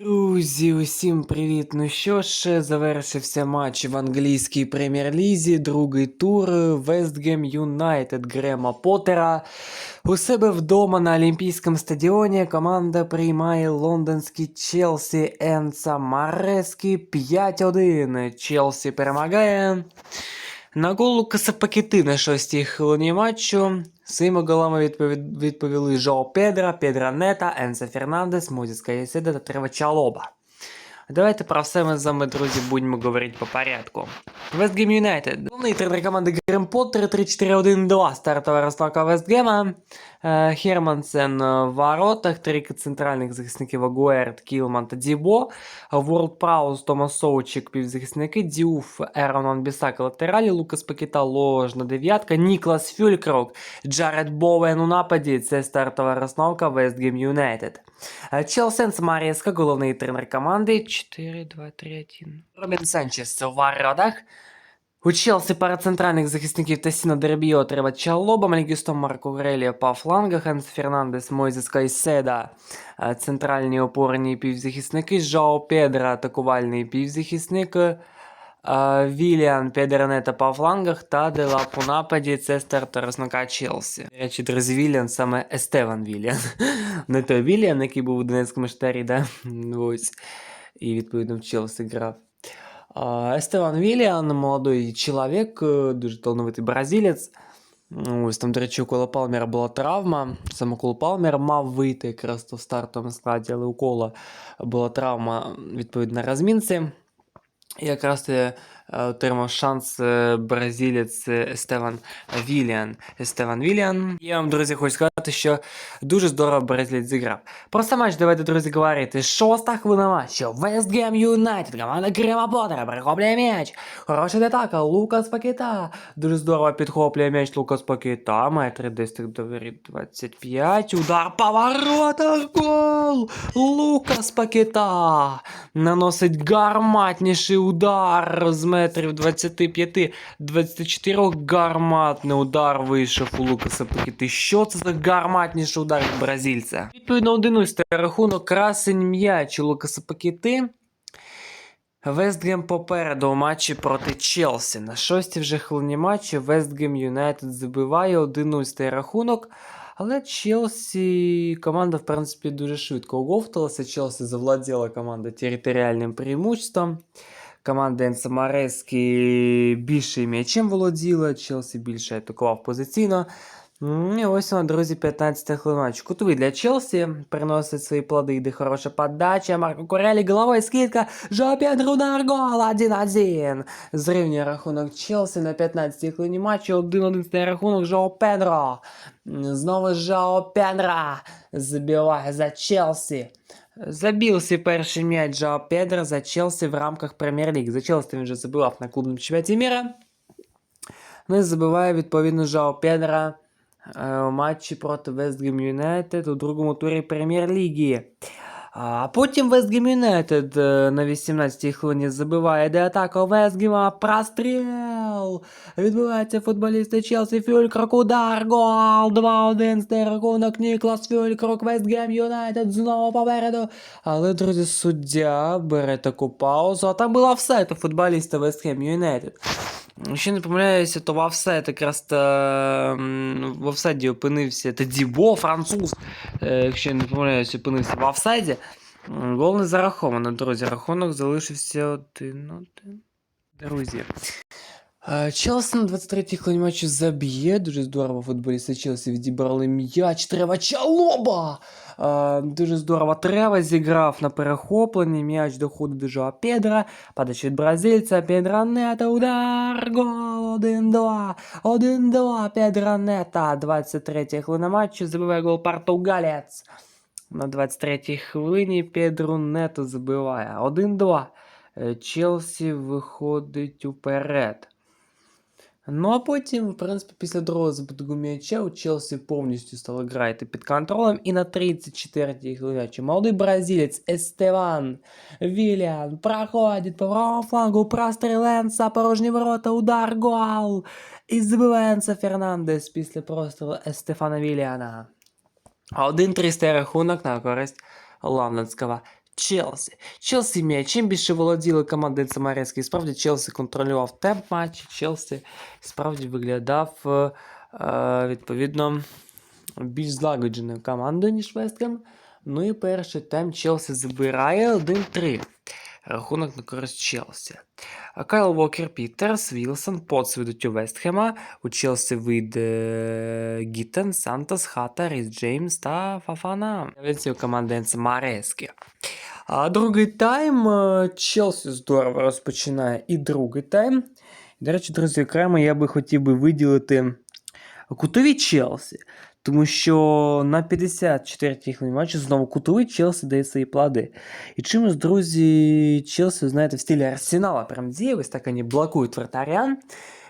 Друзі, усім привіт! Ну що ж, завершився матч в англійській прем'єр-лізі, другий тур Вестгем Юнайтед Грема Поттера. У себе вдома на Олімпійському стадіоні команда приймає лондонський Челсі Енца Марески 5-1. Челсі перемагає. На гол Лукаса Пакети на шостій хвилині матчу своїми голами відпові- відповіли Жоу Педра, Педра Нета, Енсо Фернандес, Мозіс Каєседа та Трева Чалоба. Давайте про все ми з вами, друзі, будемо говорити по порядку. Вестгем Юнайтед. Головний тренер команди Грем Поттер 3-4-1-2. Стартова розставка Вестгема. Е, Хермансен е, в воротах, три центральних захисників Агуерт, Кілман та Дібо. Ворд Праус, Томас Соучик, півзахисники, Діуф, Еронон Бісак, латералі, Лукас Пакета, ложна дев'ятка, Ніклас Фюлькрок, Джаред Боуен у нападі. Це стартова розновка Вестгем Юнайтед. Челсенс Марієска, головний тренер команди. 4-2-3-1. Робін Санчес у воротах. У Челсі пара центральних захисників Тесіно Дербіо треба Чалоба, Мальгістом Марко Грелія по флангах, Енс Фернандес, Мойзес Кайседа, е, центральні опорні півзахисники, Жао Педро, атакувальний півзахисник, е, Віліан Педернета по флангах та Делап у нападі. Це стартер основка Челсі. До речі, друзі, Віліан саме Естеван Віліан. Не той Віліан, який був у Донецькому штарі, да? Ось. І відповідно в Челсі грав. А, Естеван Віліан, молодий чоловік, е, дуже талановитий бразилець. Ось там, до речі, у Кола Палмера була травма. Саме Кола Палмер мав вийти якраз в стартовому складі, але у Кола була травма відповідно на розмінці. І якраз отримав шанс е, бразилець Естеван Віліан. Естеван Віліан. Я вам, друзі, хочу сказати, що дуже здорово бразилець зіграв. Про матч давайте, друзі, говорити. Шоста хвилина матчу. Вестгем Юнайтед. Команда Грема Поттера перехоплює м'яч. Хороший атака. Лукас Пакета. Дуже здорово підхоплює м'яч Лукас Пакета. Метри десь до воріт 25. Удар по воротах. Гол. Лукас Пакета. Наносить гарматніший удар з метрів 25-24. Гарматний удар вийшов у Лукаса Пакети. Що це за гарматніший удар бразильця? Відповідно, 11 рахунок красень м'яч у Лукаса Пакети. Вестгем попереду у матчі проти Челсі. На шостій вже хвилині матчі Вестгем Юнайтед забиває 11 рахунок. Але Челсі команда, в принципі, дуже швидко оговталася. Челсі завладіла команда територіальним преимуществом. Команда Енса Марески більше м'ячем володіла, Челсі більше атакував позиційно. І ось вона, друзі, 15 хвилин матчу. Кутовий для Челсі приносить свої плоди, йде хороша подача. Марко Курелі, головою скидка. Жо Педро гол 1-1. Зрівнює рахунок Челсі на 15 хвилині матчу. 1-1 рахунок Жо Педро. М, Знову Жо Педро забиває за Челсі. Забив свій перший м'яч Жао Педро за Челсі в рамках Прем'єр-ліг. За Челсі він вже забивав на клубному чемпіонаті міра. Ну і забиває відповідно Жао Педро е, у матчі проти Вестгем Юнайтед у другому турі Прем'єр-ліги. А потім Вестгем Юнайтед на 18-й хвилині забиває де атака Вестгема. Простріл! Відбувається футболісти Челсі Фюлькрок, удар, гол! 2-1 стає рахунок Ніклас Фюлькрок, Вестгем Юнайтед знову попереду. Але, друзі, суддя бере таку паузу, а там була все, то футболіста Вестгем Юнайтед. Якщо не помиляюся, то в офсайд якраз то, м, в офсайді опинився та Дібо, француз. Е, Якщо не помиляюся, опинився в офсайді. Гол не зараховано, друзі. Рахунок залишився 1-1. Друзі. Е, Челсі на 23-й хвилині матчу заб'є. Дуже здорово футболісти Челсі відібрали м'яч. Трева Чалоба! Е, Дуже здорово Трева зіграв на перехопленні. М'яч доходить до Жоа Педра. Подача від бразильця. Педро Нета. Удар. Гол. 1-2. 1-2. Педро Нета. 23 хвилина матчу. Забиває гол португалець. На 23-й хвилині Педро Нето забиває. 1-2. Е, Челсі виходить уперед. Ну а потім, в принципі, після другого забитого м'яча у Челсі повністю стало грати під контролем. І на 34-й хвилині молодий бразилець Естеван Віліан проходить по правому флангу, простріл Енса, порожні ворота, удар, гол. І забиває Фернандес після прострілу Естефана Віліана. 1-3 рахунок на користь лондонського Челсі. Челсі м'яч. Чим більше володіли команди Самарецької, справді Челсі контролював темп матчу, Челсі справді виглядав е, е, відповідно більш злагодженою командою, ніж Вестхем. Ну і перший тайм Челсі забирає 1-3. Рахунок на користь Челсі. Кайл Вокер Пітерс, Вілсон, Потс ведуть у Вестхема. У Челсі вийде Гіттен, Сантос, Хата, Ріс Джеймс та Фафана. Команди Енце Марескі. А другий тайм е, Челсі здорово розпочинає і другий тайм. До речі, друзі, окремо я би хотів би виділити кутові Челсі. Тому що на 54-й хвилині матчу знову кутовий Челсі дає свої плоди. І чимось, друзі, Челсі, знаєте, в стиле Арсенала прям делалось, так они блокуют вратаря.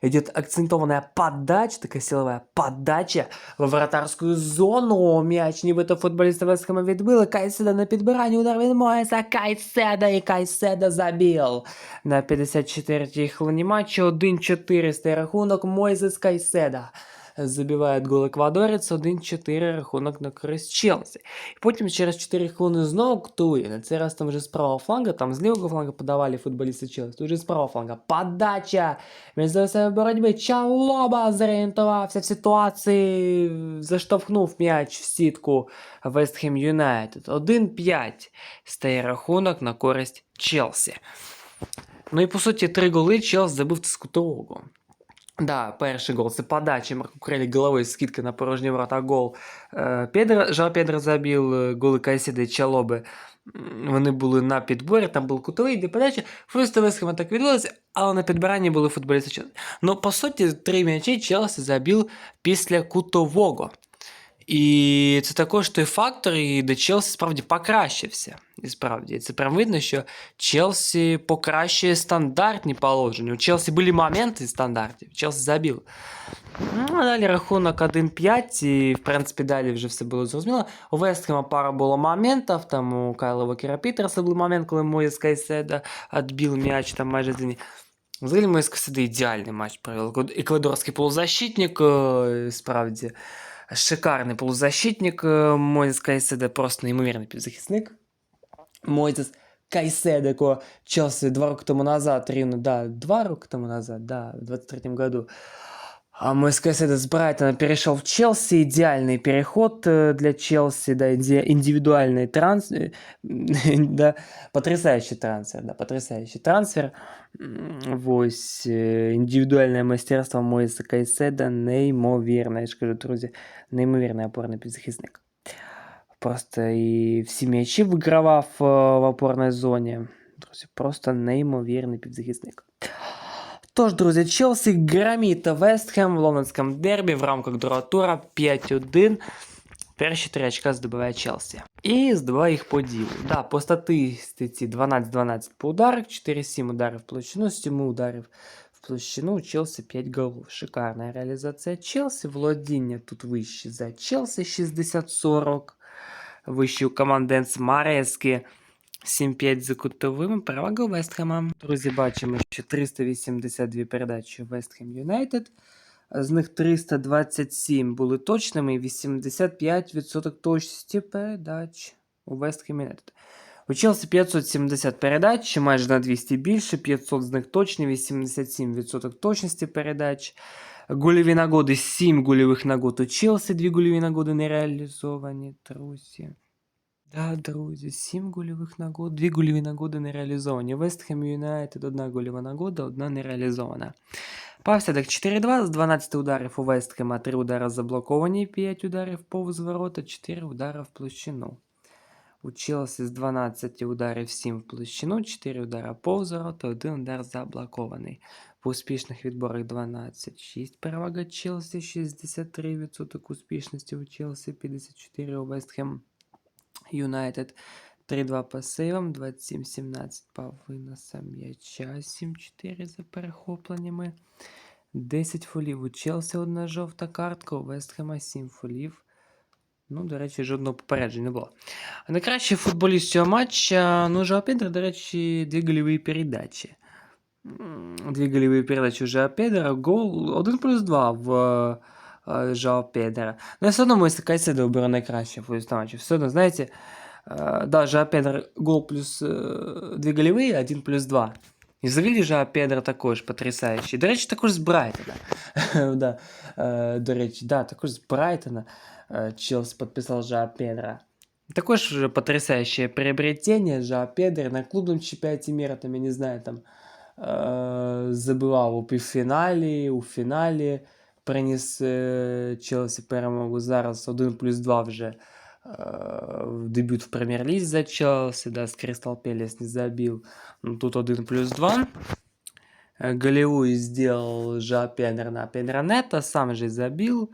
Идет акцентованная подача, такая силовая подача в вратарскую зону. Мяч нібито футболіста Вестхема відбили. Кайседа на підбиранні, удар від Моєса. Кайседа і Кайседа забил. На 54-й хвилині матчу 1-4 рахунок Мойзес Кайседа. Забиває гол еквадорець 1-4 рахунок на користь Челсі. І потім через 4 хвилини знову ктує. На цей раз там вже з правого фланга, там з лівого фланга подавали футболісти Челсі. Тут вже з правого фланга. Подача! Він за боротьби. Чалоба зорієнтувався в ситуації. Заштовхнув м'яч в сітку Вестхем Юнайтед. 1-5 стає рахунок на користь Челсі. Ну і по суті, три голи Челсі забив з. Да, перший гол це подача Марко Крелі головою скидка на порожні ворота гол. Педро, Жал Педро забив голи Кайсіда і Чалоби. Вони були на підборі, там був кутовий, де подача. Просто Вестхема так відбулося, але на підбиранні були футболісти Челсі. Ну, по суті, три м'ячі Челсі забив після кутового. І це також той фактор, і де Челсі справді покращився. І справді, це прям видно, що Челсі покращує стандартні положення. У Челсі були моменти стандартів, Челсі забив. Ну, а далі рахунок 1-5, і в принципі далі вже все було зрозуміло. У Вестхема пара було моментів, там у Кайла Вокера Пітерса був момент, коли Моїс Кайседа відбив м'яч там майже з лінії. Взагалі Моїс Кайседа ідеальний матч провів. Еквадорський полузащитник, е, справді. Шикарний полузащитник. Мойзес Кайседе, просто неймовірний півзахисник. Мойзес Кайседе, якого Челсі два роки тому назад, рівно, да, два роки тому назад, да, в 23-м году. А Моїс Кайседа с Брайтона перешел в Челси. Идеальный переход э, для Челси, да, иди- индивидуальный трансфер, да, потрясающий трансфер, да, потрясающий трансфер. М, Вось, е, індивідуальне майстерство Моїса Кайседа неймовірне. Я ж кажу, друзі, неймовірний опорний підзахисник. Просто і всі м'ячі вигравав е, в опорній зоні. Друзі, просто неймовірний підзахисник. Тож, друзі, Челсі громить Вестхем в лондонському дербі в рамках другого тура 5-1. Перші три очка здобуває Челсі. І здобуває їх по ділу. Да, по статистиці 12-12 по ударах, 4-7 ударів в площину, 7 ударів в площину. У Челсі 5 голів. Шикарна реалізація Челсі. Володіння тут вище за Челсі 60-40. Вище у команди Енс Марески 7-5 за кутовими. Перевага Вестхема. Друзі, бачимо, що 382 передачі Вестхем Юнайтед. З них 327 були точними і 85% точності передач у Ham United. У Челсі 570 передач, майже на 200 більше, 500 з них точні, 87% точності передач. Гольові нагоди 7 гольових нагод у Челсі, 2 гольові нагоди не реалізовані, друзі. Да, друзі, 7 гольових нагод, 2 гольові нагоди не реалізовані. West Ham United, одна гольова нагода, одна не реалізована. Павсядок 4-2 з 12 ударів у Вестхема, 3 удари заблоковані, 5 ударів повз ворота, 4 удари в площину. У Челсі з 12 ударів 7 в площину, 4 удари повз ворота, 1 удар заблокований. По успішних відборах 12-6 перевага Челсі, 63% успішності у Челсі, 54 у Вестхем Юнайтед. 3-2 по сейвам, 27-17 по виносам м'яча, 7-4 за перехопленнями. 10 фолів у Челсі одна жовта картка, у Вестхема 7 фолів. Ну, до речі, жодного попередження не було. А найкращий футболіст цього матча, ну, Жао Педро, до речі, дві гольові передачі. М, Дві гольові передачі у Жао Педро, гол 1 плюс 2 в е, Жао Педро. Ну, все одно Мойса Кайседо обирає найкраще футболіста матчу. Все одно, знаєте, Э, Да, Жа Педро гол плюс 2 голевые, 1 плюс 2. І взагалі Жа Педро також потрясаючий. До речі, також з Брайтона. да. е, До речі, да, також з Брайтона е, Челси підписав Жа Педро. Також уже потрясающее приобретение Жа Педро на клубном чемпионате мира, там, я не знаю, там е, забивав у півфіналі, у фіналі приніс е, Челсі перемогу. Зараз 1 плюс 2 вже е, в дебют в прем'єр-лізі за Челсі, да, з Кристал Пелес не забил. Ну, тут 1 плюс 2. Э, Голевую сделал Жа Пенер на Пенернета, сам же забил.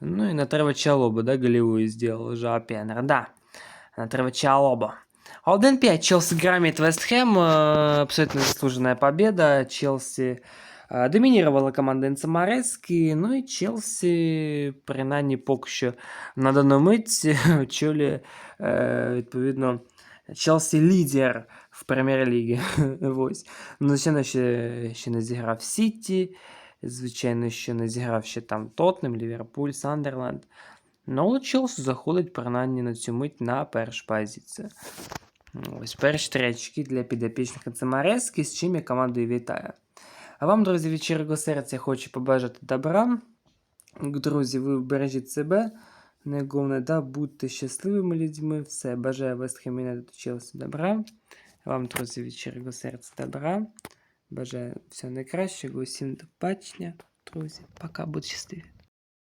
Ну и на Трева Чалоба, да, голевую сделал Жа Пенер, да. На Трева Чалоба. 1-5 Челси громит Вест Хэм. э, Абсолютно заслуженная победа. Челси э, домінірувала команда Енцемарески, ну і Челсі, принаймні, поки що на дану мить очолює, е, відповідно, Челсі лідер в прем'єр-лігі. Ну, звичайно, ще, ще не зіграв Сіті, звичайно, що не зіграв ще там Тотнем, Ліверпуль, Сандерленд. Ну, Челсі заходить принаймні на цю мить на першу позицію. Ось перші три очки для підопічних Цимарески, з чим я командою вітаю. А вам, друзі, від щирого серця хочу побажати добра. Друзі, ви бережіть себе. Найголовне, да, будьте щасливими людьми. Все, бажаю вас до Челсі добра. Вам, друзі, від щирого серця добра. Бажаю всього найкращого, усім до бачення. Друзі, пока, будьте щасливі.